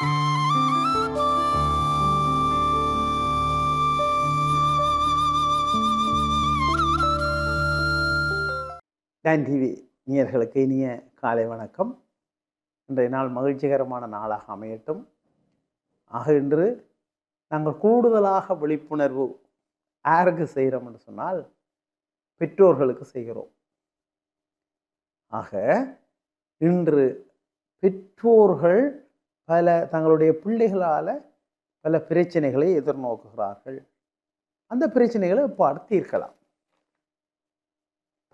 Tan TV நேயர்களுக்கு இனிய காலை வணக்கம். இன்றைய நாள் மகிழ்ச்சிகரமான நாளாக அமையட்டும். ஆக இன்று நாங்கள் கூடுதலாக விழிப்புணர்வு யாருக்கு செய்கிறோம்னு சொன்னால் பெற்றோர்களுக்கு செய்கிறோம். ஆக இன்று பெற்றோர்கள் பல தங்களுடைய பிள்ளைகளால் பல பிரச்சனைகளை எதிர்நோக்குகிறார்கள். அந்த பிரச்சனைகளை இப்போ தீர்க்கலாம்.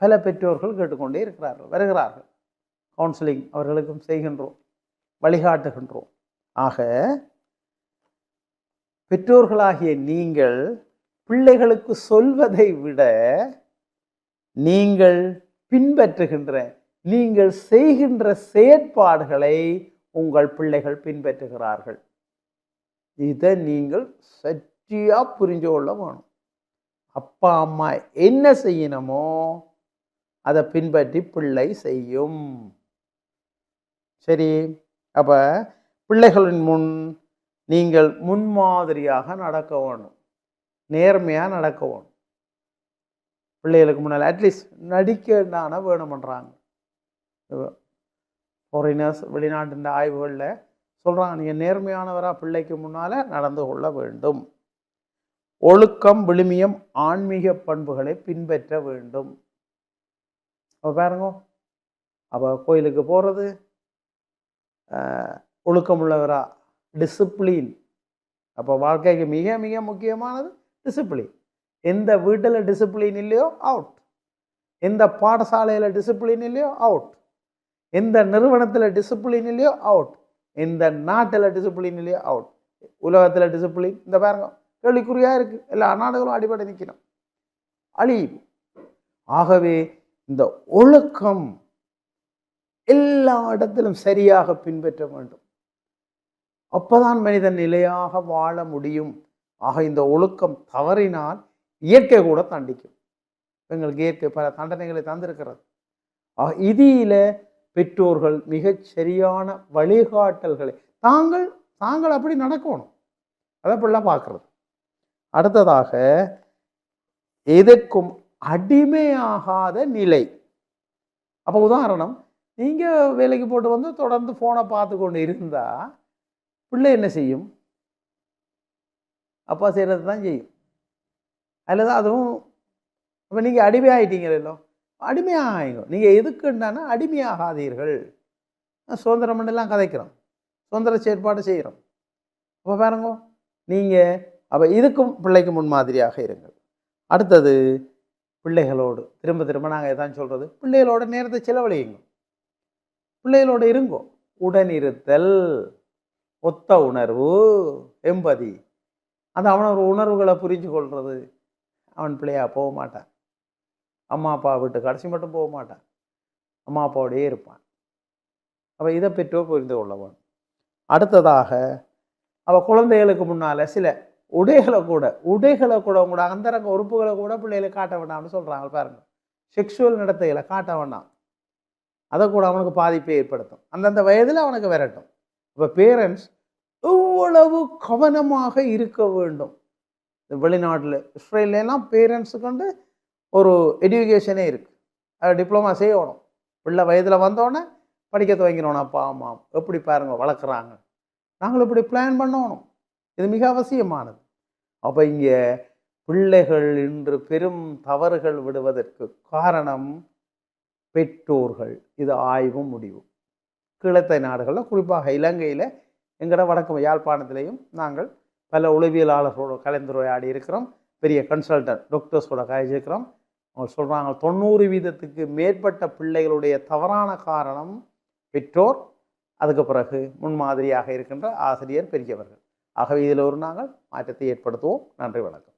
பல பெற்றோர்கள் கேட்டுக்கொண்டே இருக்கிறார்கள் வருகிறார்கள். கவுன்சிலிங் அவர்களுக்கும் செய்கின்றோம் வழிகாட்டுகின்றோம். ஆக பெற்றோர்களாகிய நீங்கள் பிள்ளைகளுக்கு சொல்வதை விட நீங்கள் பின்பற்றுகின்ற நீங்கள் செய்கின்ற செயற்பாடுகளை உங்கள் பிள்ளைகள் பின்பற்றுகிறார்கள். இதை நீங்கள் சற்றியாக புரிஞ்சு கொள்ள வேணும். அப்பா அம்மா என்ன செய்யணுமோ அதை பின்பற்றி பிள்ளை செய்யும். சரி அப்போ பிள்ளைகளின் முன் நீங்கள் முன்மாதிரியாக நடக்க வேணும். நேர்மையாக நடக்க வேணும். பிள்ளைகளுக்கு முன்னால் அட்லீஸ்ட் நடிக்கண்டான வேணுமன்றாங்க. ஃபாரினர்ஸ் வெளிநாட்டின் ஆய்வுகளில் சொல்கிறாங்க நீங்கள் நேர்மையானவராக பிள்ளைக்கு முன்னால் நடந்து கொள்ள வேண்டும். ஒழுக்கம் விழுமியம் ஆன்மீக பண்புகளை பின்பற்ற வேண்டும். அப்போ பாருங்க அப்போ கோயிலுக்கு போகிறது ஒழுக்கம் உள்ளவரா டிசிப்ளின் அப்போ வாழ்க்கைக்கு மிக மிக முக்கியமானது டிசிப்ளின் எந்த வீட்டில் டிசிப்ளின் இல்லையோ அவுட் எந்த பாடசாலையில் டிசிப்ளின் இல்லையோ அவுட் எந்த நிறுவனத்தில் டிசிப்ளின் இல்லையோ அவுட் எந்த நாட்டில் டிசிப்ளின் இல்லையோ அவுட் உலகத்தில் டிசிப்ளின் இந்த பாருங்க கேள்விக்குறியாக இருக்குது எல்லா நாடுகளும் அடிப்படை நிற்கணும் அழியும் ஆகவே இந்த ஒழுக்கம் எல்லா இடத்திலும் சரியாக பின்பற்ற வேண்டும். அப்போதான் மனிதன் நிலையாக வாழ முடியும். ஆக இந்த ஒழுக்கம் தவறினால் இயற்கை கூட தண்டிக்கும். எங்களுக்கு இயற்கை பல தண்டனைகளை தந்திருக்கிறது. ஆக இதில பெற்றோர்கள் மிகச் சரியான வழிகாட்டல்களை தாங்கள் தாங்கள் அப்படி நடக்கணும். அதை அப்படிலாம் பார்க்கறது. அடுத்ததாக எதற்கும் அடிமையாகாத நிலை. அப்போ உதாரணம் நீங்கள் வேலைக்கு போட்டு வந்து தொடர்ந்து ஃபோனை பார்த்து கொண்டு இருந்தால் பிள்ளை என்ன செய்யும்? அப்பா செய்கிறது தான் செய்யும் அதில் தான் அதுவும் இப்போ நீங்கள் அடிமையாக அடிமையாகிங்க நீங்கள் எதுக்குண்டானா அடிமையாகாதீர்கள். சுதந்திரம் எல்லாம் கதைக்கிறோம். சுதந்திர செயற்பாடு செய்கிறோம். அப்போ பாருங்க நீங்கள் அப்போ இதுக்கும் பிள்ளைக்கு முன்மாதிரியாக இருங்கள். அடுத்தது பிள்ளைகளோடு திரும்ப திரும்ப நாங்கள் எதான் சொல்கிறது பிள்ளைகளோட நேரத்தை செலவழியுங்க பிள்ளைகளோட இருங்கோ. உடனிருத்தல் ஒத்த உணர்வு எம்பதி. அது அவனோட உணர்வுகளை புரிஞ்சு கொள்வது அவன் பிள்ளையா போக மாட்டான். அம்மா அப்பா விட்டு கடைசி மட்டும் போக மாட்டான். அம்மா அப்பாவோடையே இருப்பான். அப்போ இதை பெற்றோர் புரிந்து கொள்ளவன் அடுத்ததாக அவள் குழந்தைகளுக்கு முன்னால் சில உடைகளை கூட உடைகளை கூட உங்களோட அந்தரங்க உறுப்புகளை கூட பிள்ளைகளுக்கு காட்ட வேண்டாம்னு சொல்கிறாங்க பாருங்க. செக்ஷுவல் நடத்தைகளை காட்ட வேண்டாம். அதை கூட அவனுக்கு பாதிப்பை ஏற்படுத்தும். அந்தந்த வயதில் அவனுக்கு விரட்டும். இப்போ பேரண்ட்ஸ் எவ்வளவு கவனமாக இருக்க வேண்டும். இந்த வெளிநாட்டில் இஸ்ரேல்லாம் பேரண்ட்ஸுக்கு வந்து ஒரு எஜுகேஷனே இருக்குது அது டிப்ளமா செய்யணும். பிள்ளை வயதில் வந்தோடனே படிக்க துவங்கினோம் அப்பா எப்படி பாருங்க வளர்க்குறாங்க. நாங்களும் இப்படி பிளான் பண்ணணும். இது மிக அவசியமானது. அப்போ இங்கே பிள்ளைகள் இன்று பெரும் தவறுகள் விடுவதற்கு காரணம் பெற்றோர்கள். இது ஆய்வும் முடிவும். கிழத்தை நாடுகளில் குறிப்பாக இலங்கையில் எங்களோட வடக்கு யாழ்ப்பாணத்திலையும் நாங்கள் பல உளவியலாளர்களோடு கலந்துரையாடி இருக்கிறோம். பெரிய கன்சல்டன்ட் டாக்டர்ஸோட காய்ச்சிருக்கிறோம். அவங்க சொல்கிறாங்க தொண்ணூறு வீதத்துக்கு மேற்பட்ட பிள்ளைகளுடைய தவறான காரணம் பெற்றோர் அதுக்கு பிறகு முன்மாதிரியாக இருக்கின்ற ஆசிரியர் பெரியவர்கள். ஆகவே இதில் ஒரு நாங்கள் மாற்றத்தை ஏற்படுத்துவோம். நன்றி வணக்கம்.